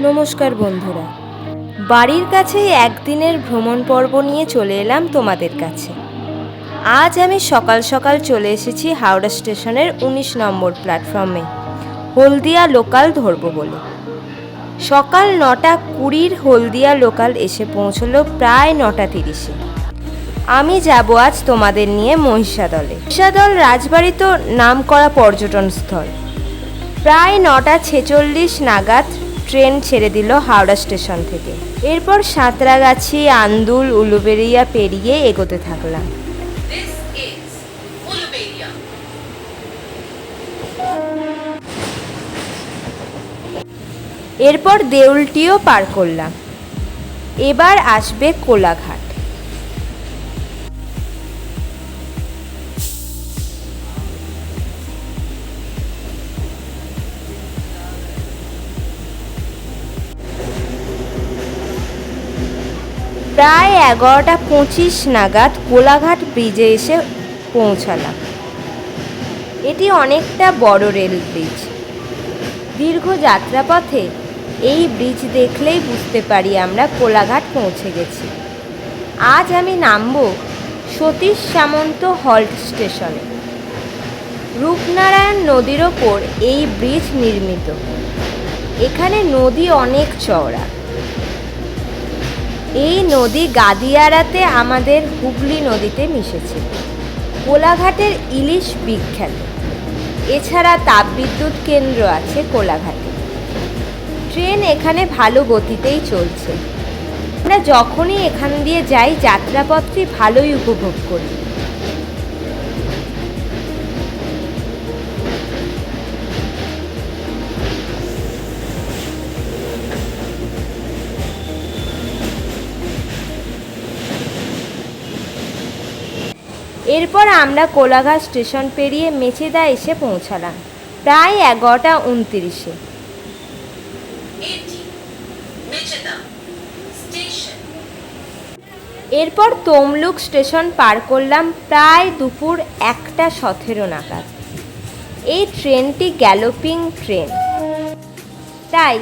নমস্কার বন্ধুরা। বাড়ির কাছেই একদিনের ভ্রমণ পর্ব নিয়ে চলে এলাম তোমাদের কাছে। আজ আমি সকাল সকাল চলে এসেছি হাওড়া স্টেশনের ১৯ নম্বর প্ল্যাটফর্মে, হলদিয়া লোকাল ধরবো বলে। সকাল নটা কুড়ির হলদিয়া লোকাল এসে পৌঁছলো প্রায় নটা তিরিশে। আমি যাব আজ তোমাদের নিয়ে মহিষাদলে। মহিষাদল রাজবাড়ি তো নাম করা পর্যটন স্থল প্রায় নটা ছেচল্লিশ নাগাদ ট্রেন ছেড়ে দিল হাওড়া স্টেশন থেকে। এরপর সাঁতরাগাছি আন্দুল উলুবেরিয়া পেরিয়ে এগোতে থাকলাম. এরপর দেউলটিও পার করলাম। এবার আসবে কোলাঘাট। প্রায় এগারোটা পঁচিশ নাগাদ কোলাঘাট ব্রিজে এসে পৌঁছালাম। এটি অনেকটা বড় রেল ব্রিজ। দীর্ঘ যাত্রাপথে এই ব্রিজ দেখলেই বুঝতে পারি আমরা কোলাঘাট পৌঁছে গেছি। আজ আমি নামব সতীশ সামন্ত হল্ট স্টেশনে। রূপনারায়ণ নদীর ওপর এই ব্রিজ নির্মিত। এখানে নদী অনেক চওড়া। এই নদী গাদিয়ারাতে আমাদের হুগলি নদীতে মিশেছে। কোলাঘাটের ইলিশ বিখ্যাত। এছাড়া তাপবিদ্যুৎ কেন্দ্র আছে কোলাঘাটে। ট্রেন এখানে ভালো গতিতেই চলছে। আমরা যখনই এখান দিয়ে যাই, যাত্রাপথটি ভালোই উপভোগ করি। এরপর আমরা কোলাঘাট স্টেশন পেরিয়ে মেচেদা এসে পৌঁছালাম প্রায় এগারোটা উনতিরিশে 80. Michida. Station. এরপর তমলুক স্টেশন পার করলাম প্রায় দুপুর একটা সতেরো নাগাদ এই ট্রেনটি গ্যালোপিং ট্রেন তাই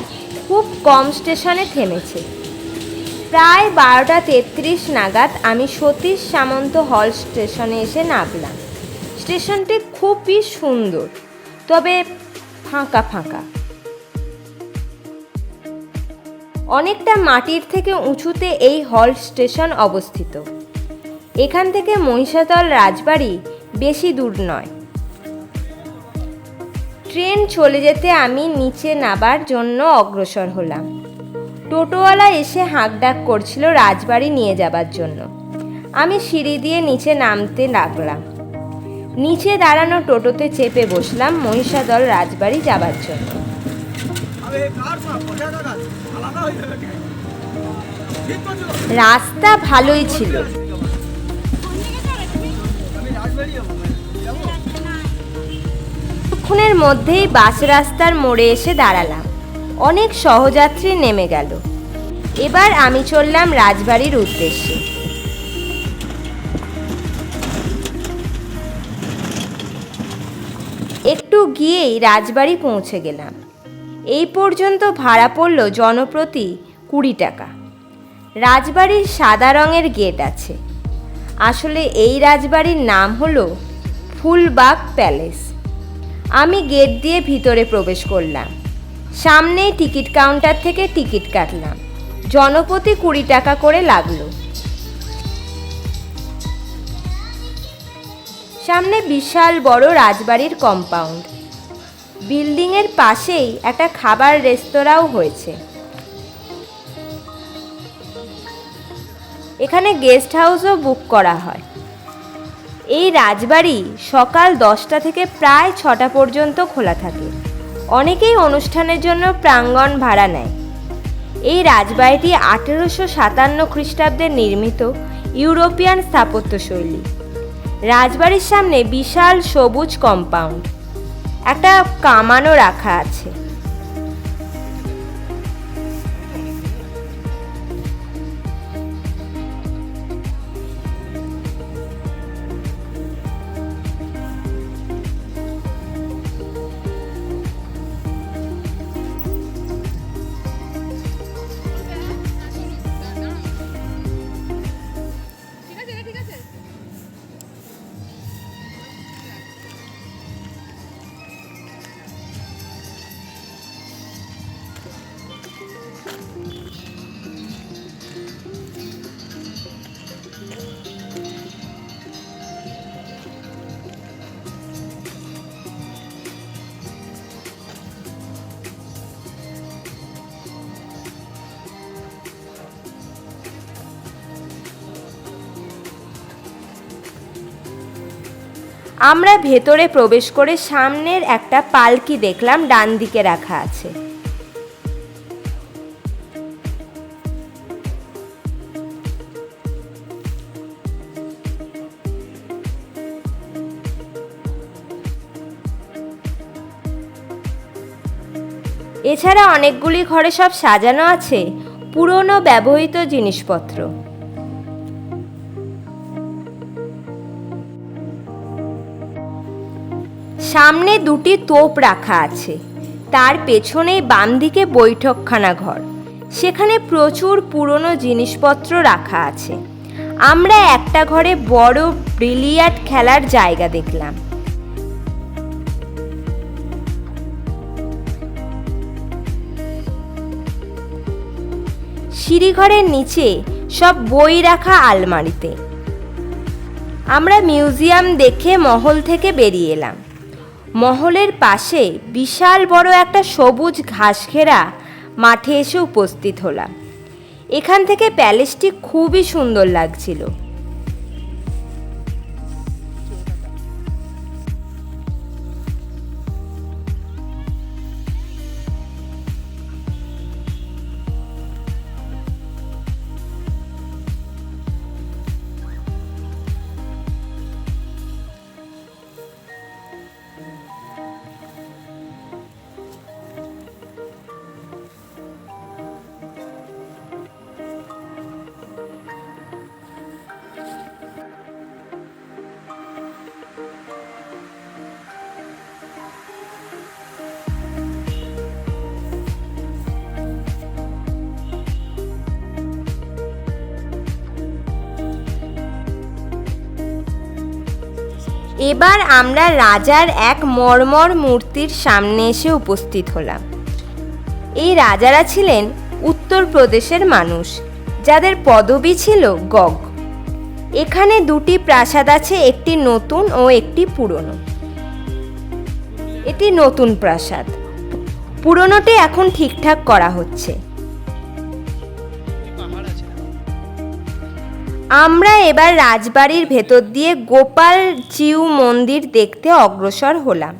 খুব কম স্টেশনে থেমেছে প্রায় বারোটা তেত্রিশ নাগাদ আমি সতীশ সামন্ত হল স্টেশনে এসে নামলাম। স্টেশনটি খুবই সুন্দর, তবে ফাঁকা ফাঁকা। অনেকটা মাটির থেকে উঁচুতে এই হল স্টেশন অবস্থিত। এখান থেকে মহিষাদল রাজবাড়ি বেশি দূর নয়। ট্রেন চলে যেতে আমি নিচে নাবার জন্য অগ্রসর হলাম। টোটোওয়ালা এসে হাঁকডাক করছিল রাজবাড়ি নিয়ে যাবার জন্য। আমি সিঁড়ি দিয়ে নিচে নামতে লাগলাম। নিচে দাঁড়ানো টোটোতে চেপে বসলাম মহিষাদল রাজবাড়ি যাবার জন্য? রাস্তা ভালোই ছিল। কিছুক্ষণের মধ্যেই বাস রাস্তার মোড়ে এসে দাঁড়ালাম। অনেক সহযাত্রী নেমে গেল। এবার আমি চললাম রাজবাড়ির উদ্দেশ্যে। একটু গিয়েই রাজবাড়ি পৌঁছে গেলাম। এই পর্যন্ত ভাড়া পড়ল জনপ্রতি কুড়ি টাকা। রাজবাড়ির সাদা রঙের গেট আছে। আসলে এই রাজবাড়ির নাম হলো ফুলবাগ প্যালেস। আমি গেট দিয়ে ভিতরে প্রবেশ করলাম। সামনেই টিকিট কাউন্টার থেকে টিকিট কাটলাম। জনপ্রতি কুড়ি টাকা করে লাগল। সামনে বিশাল বড় রাজবাড়ির কম্পাউন্ড। বিল্ডিংয়ের পাশেই একটা খাবার রেস্তোরাঁও হয়েছে। এখানে গেস্ট হাউসও বুক করা হয়। এই রাজবাড়ি সকাল দশটা থেকে প্রায় ছটা পর্যন্ত খোলা থাকে। অনেকেই অনুষ্ঠানের জন্য প্রাঙ্গণ ভাড়া নেয়। এই রাজবাড়িটি আঠেরোশো সাতান্ন খ্রিস্টাব্দে নির্মিত ইউরোপিয়ান স্থাপত্যশৈলী। রাজবাড়ির সামনে বিশাল সবুজ কম্পাউন্ড। একটা কামানও রাখা আছে। আমরা ভেতরে প্রবেশ করে সামনের একটা পালকি দেখলাম, ডান দিকে রাখা আছে। এছাড়া অনেকগুলি ঘরে সব সাজানো আছে, পুরনো ব্যবহৃত জিনিসপত্র। সামনে দুটি তোপ রাখা আছে। তার পেছনেই বাম দিকে বৈঠকখানা ঘর। সেখানে প্রচুর পুরনো জিনিসপত্র রাখা আছে। আমরা একটা ঘরে বড় ব্রিলিয়ার্ড খেলার জায়গা দেখলাম। সিঁড়িঘরের নিচে সব বই রাখা আলমারিতে। আমরা মিউজিয়াম দেখে মহল থেকে বেরিয়ে এলাম। মহলের পাশে বিশাল বড় একটা সবুজ ঘাস ঘেরা মাঠে এসে উপস্থিত হলাম। এখান থেকে প্যালেসটি খুবই সুন্দর লাগছিল। এবার আমরা রাজার এক মর্মর মূর্তির সামনে এসে উপস্থিত হলাম। এই রাজারা ছিলেন উত্তরপ্রদেশের মানুষ, যাদের পদবি ছিল গগ। এখানে দুটি প্রাসাদ আছে, একটি নতুন ও একটি পুরনো। এটি নতুন প্রাসাদ। পুরনোটি এখন ঠিকঠাক করা হচ্ছে। আমরা এবার রাজবাড়ির ভেতর দিয়ে গোপাল জিউ মন্দির দেখতে অগ্রসর হলাম।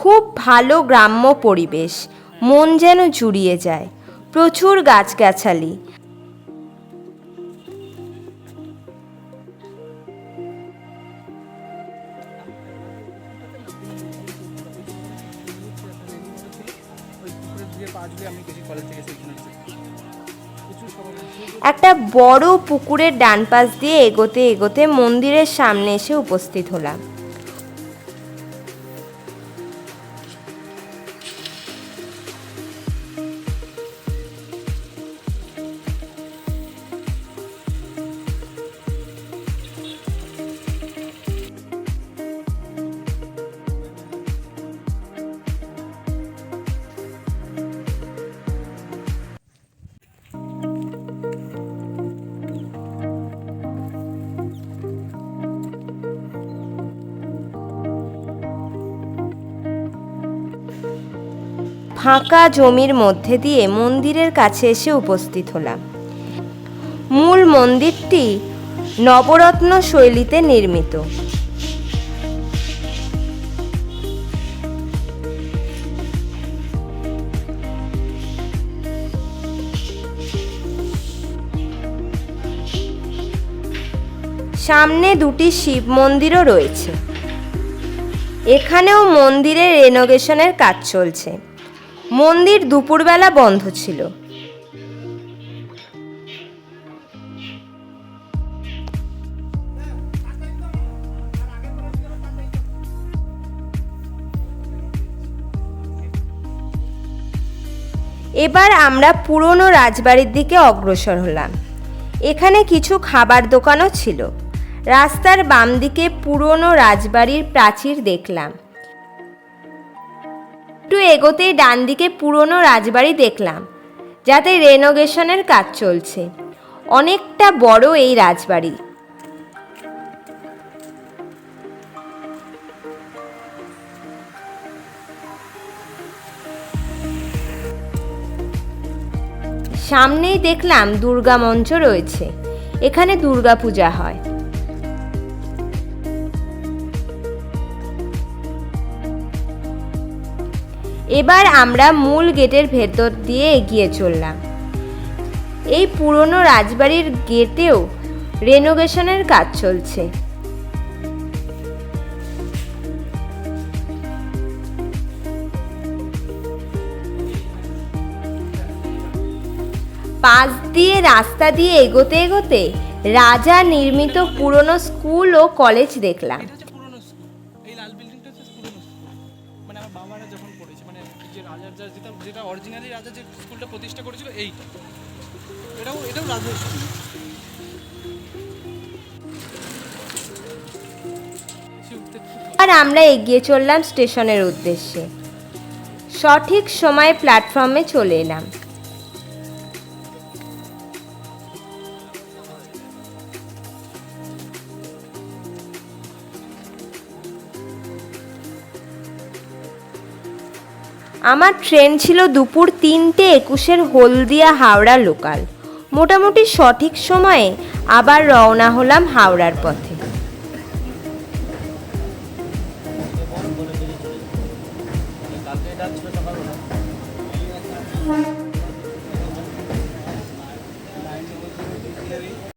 খুব ভালো গ্রাম্য পরিবেশ, মন যেন জুড়িয়ে যায়, প্রচুর গাছগাছালি। আমি কলেজ থেকে একটা বড় পুকুরের ডান পাশ দিয়ে এগোতে এগোতে মন্দিরের সামনে এসে উপস্থিত হলাম। ফাঁকা জমির মধ্যে দিয়ে মন্দিরের কাছে এসে উপস্থিত হলাম। মূল মন্দিরটি নবরত্ন শৈলীতে নির্মিত। সামনে দুটি শিব মন্দিরও রয়েছে। এখানেও মন্দিরের রেনোভেশনের কাজ চলছে। মন্দির দুপুরবেলা বন্ধ ছিল। এবার আমরা পুরনো রাজবাড়ির দিকে অগ্রসর হলাম। এখানে কিছু খাবার দোকানও ছিল। রাস্তার বাম দিকে পুরনো রাজবাড়ির প্রাচীর দেখলাম। একটু এগোতেই ডান দিকে পুরনো রাজবাড়ি দেখলাম, যাতে রেনোভেশনের কাজ চলছে। অনেকটা বড় এই রাজবাড়ি। সামনেই দেখলাম দুর্গা মঞ্চ রয়েছে। এখানে দুর্গা পূজা হয়। এবার আমরা মূল গেটের ভেতর দিয়ে এগিয়ে চললাম। এই পুরনো রাজবাড়ির গেটেও রেনোভেশনের কাজ চলছে। পাশ দিয়ে রাস্তা দিয়ে এগোতে এগোতে রাজা নির্মিত পুরনো স্কুল ও কলেজ দেখলাম। যেটা যেটা অরিজিনালি রাজা যে স্কুলটা প্রতিষ্ঠা করেছিল এইটা। এটাও এটাও রাজার স্কুল। আর আমরা এগিয়ে চললাম স্টেশনের উদ্দেশ্যে। সঠিক সময়ে প্ল্যাটফর্মে চলে এলাম। আমার ট্রেন ছিল দুপুর তিনটে একুশের হলদিয়া হাওড়া লোকাল। মোটামুটি সঠিক সময়ে আবার রওনা হলাম হাওড়ার পথে।